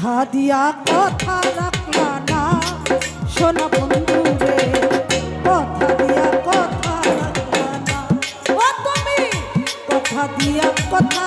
কথা দিয়া কথা রাখলা না। সোনা বন্ধু রে কথা দিয়া কথা রাখলা না। ও তুমি! কথা দিয়া কথা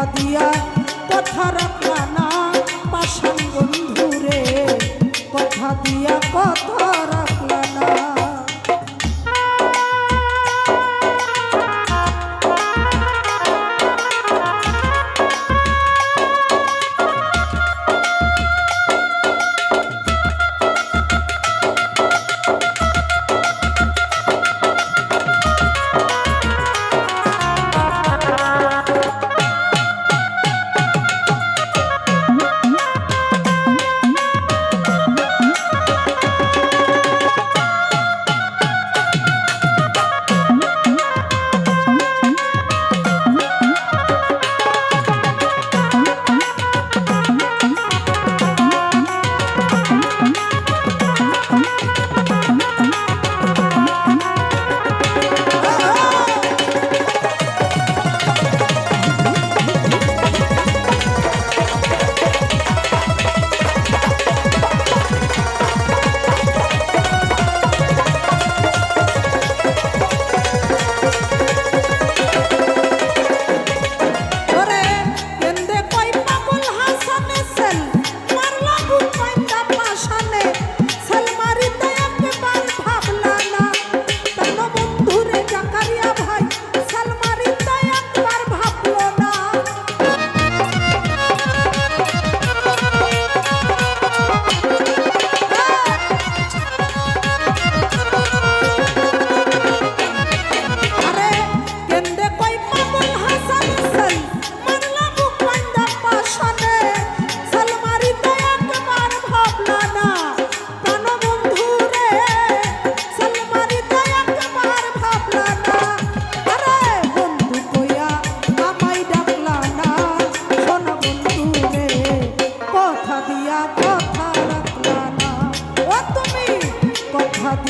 কথা দিয়া কথা রাখলা না পাশান বন্ধুরে। কথা দিয়া কথা রাখলা না।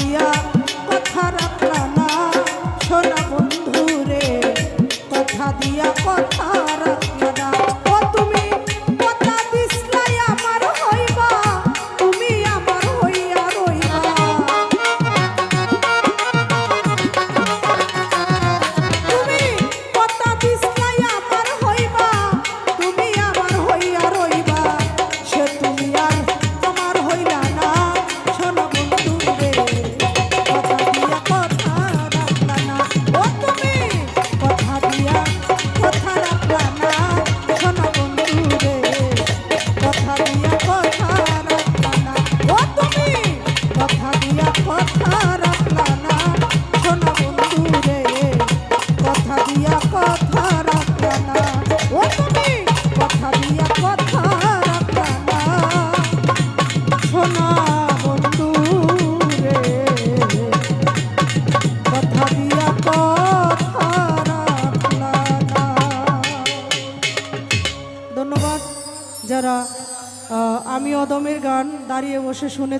দিয়া কথা বসে শুনে